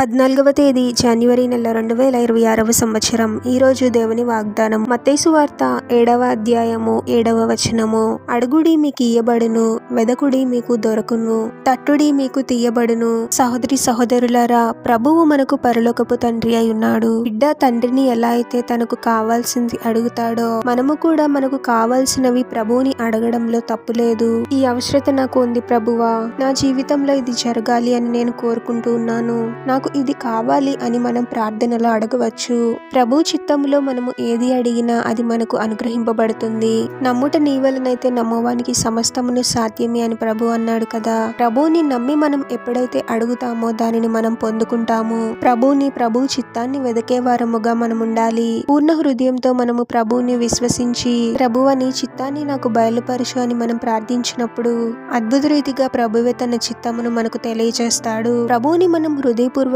పద్నాలుగవ తేదీ జనవరి నెల రెండు వేల ఇరవై ఆరవ సంవత్సరం. ఈరోజు దేవుని వాగ్దానం. మత్తేసు వార్త ఏడవ అధ్యాయము ఏడవ వచనము. అడుగుడి మీకు ఇయ్యబడును వెదకుడి మీకు దొరకును తట్టుడి మీకు తీయబడును. సహోదరి సహోదరులారా ప్రభువు మనకు పరలోకపు తండ్రి అయి ఉన్నాడు బిడ్డ తండ్రిని ఎలా అయితే తనకు కావాల్సింది అడుగుతాడో మనము కూడా మనకు కావాల్సినవి ప్రభువుని అడగడంలో తప్పులేదు ఈ అవసరత నాకు ఉంది ప్రభువా. నా జీవితంలో ఇది జరగాలి అని నేను కోరుకుంటూ ఉన్నాను. నాకు ఇది కావాలి అని మనం ప్రార్థనలో అడగవచ్చు. ప్రభు చిత్తంలో మనము ఏది అడిగినా అది మనకు అనుగ్రహింపబడుతుంది. నమ్ముట నీ వలనైతే నమ్మవానికి సమస్తమును సాధ్యమే అని ప్రభు అన్నాడు కదా. ప్రభుని నమ్మి మనం ఎప్పుడైతే అడుగుతామో దానిని మనం పొందుకుంటాము. ప్రభుని ప్రభు చిత్తాన్ని వెదకే వారముగా మనం ఉండాలి. పూర్ణ హృదయంతో మనము ప్రభువుని విశ్వసించి ప్రభువని చిత్తాన్ని నాకు బయలుపరచు అని మనం ప్రార్థించినప్పుడు అద్భుత రీతిగా ప్రభువే తన చిత్తమును మనకు తెలియజేస్తాడు ప్రభుని మనం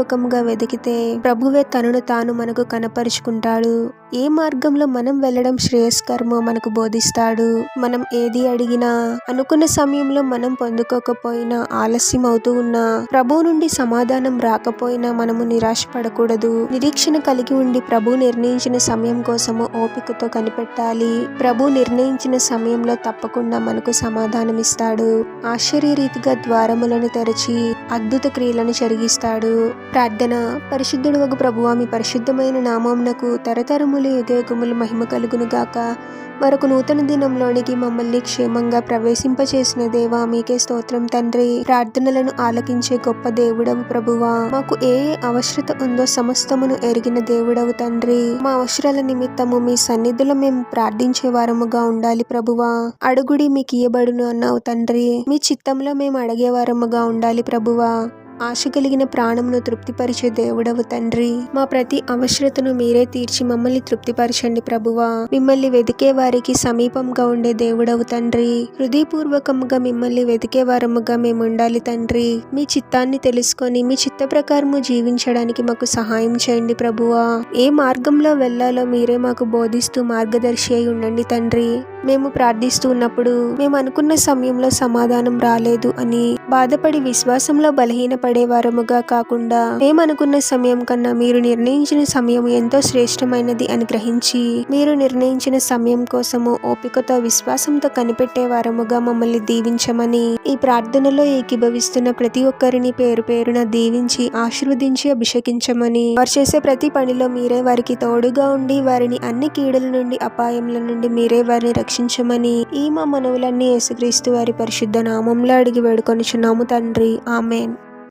హృదయపూర్వకంగా వెతికితే ప్రభువే తనను తాను మనకు కనపరుచుకుంటాడు. ఏ మార్గంలో మనం వెళ్ళడం శ్రేయస్కరమో మనకు బోధిస్తాడు. మనం ఏది అడిగినా అనుకున్న సమయంలో మనం పొందుకోకపోయినా ఆలస్యం అవుతూ ఉన్నా ప్రభు నుండి సమాధానం రాకపోయినా మనము నిరాశపడకూడదు. నిరీక్షణ కలిగి ఉండి ప్రభు నిర్ణయించిన సమయం కోసము ఓపికతో కనిపెట్టాలి. ప్రభు నిర్ణయించిన సమయంలో తప్పకుండా మనకు సమాధానం ఇస్తాడు. ఆశ్చర్యరీతిగా ద్వారములను తెరచి అద్భుత క్రియలను జరిగిస్తాడు. ప్రార్థన. పరిశుద్ధుడు ఒక ప్రభువా మీ పరిశుద్ధమైన నామమునకు తరతరములు యుగయుగములు మహిమ కలుగును గాక. మరొక నూతన దినంలోనికి మమ్మల్ని క్షేమంగా ప్రవేశింపచేసిన దేవా మీకే స్తోత్రం తండ్రి. ప్రార్థనలను ఆలకించే గొప్ప దేవుడవు ప్రభువా. మాకు ఏ ఏ అవసరత ఉందో సమస్తమును ఎరిగిన దేవుడవు తండ్రి. మా అవసరాల నిమిత్తము మీ సన్నిధిలో మేము ప్రార్థించే వారముగా ఉండాలి ప్రభువా. అడుగుడి మీకు ఇయ్యబడును అన్నావు తండ్రి. మీ చిత్తంలో మేము అడిగే వారముగా ఉండాలి ప్రభువా. ఆశ కలిగిన ప్రాణమును తృప్తిపరిచే దేవుడవు తండ్రి. మా ప్రతి అవసరతను మీరే తీర్చి మమ్మల్ని తృప్తిపరచండి ప్రభువా. మిమ్మల్ని వెతికే వారికి సమీపంగా ఉండే దేవుడవు తండ్రి. హృదయపూర్వకంగా మిమ్మల్ని వెతికే వారముగా మేము ఉండాలి తండ్రి. మీ చిత్తాన్ని తెలుసుకొని మీ చిత్త ప్రకారము జీవించడానికి మాకు సహాయం చేయండి ప్రభువా. ఏ మార్గంలో వెళ్ళాలో మీరే మాకు బోధిస్తూ మార్గదర్శి అయి ఉండండి తండ్రి. మేము ప్రార్థిస్తూ ఉన్నప్పుడు మేము అనుకున్న సమయంలో సమాధానం రాలేదు అని బాధపడి విశ్వాసంలో బలహీనపడి వారముగా కాకుండా మేమనుకున్న సమయం కన్నా మీరు నిర్ణయించిన సమయం ఎంతో శ్రేష్టమైనది అని గ్రహించి మీరు నిర్ణయించిన సమయం కోసము ఓపికతో విశ్వాసంతో కనిపెట్టే వారముగా మమ్మల్ని దీవించమని ఈ ప్రార్థనలో ఏకీభవిస్తున్న ప్రతి ఒక్కరిని పేరు పేరున దీవించి ఆశీర్వదించి అభిషేకించమని వారు చేసే ప్రతి పనిలో మీరే వారికి తోడుగా ఉండి వారిని అన్ని కీడుల నుండి అపాయముల నుండి మీరే వారిని రక్షించమని ఈ మా మనవులన్నీ యేసుక్రీస్తు వారి పరిశుద్ధ నామంలో అడిగి వేడుకొనిచున్నాము తండ్రి. ఆమెన్.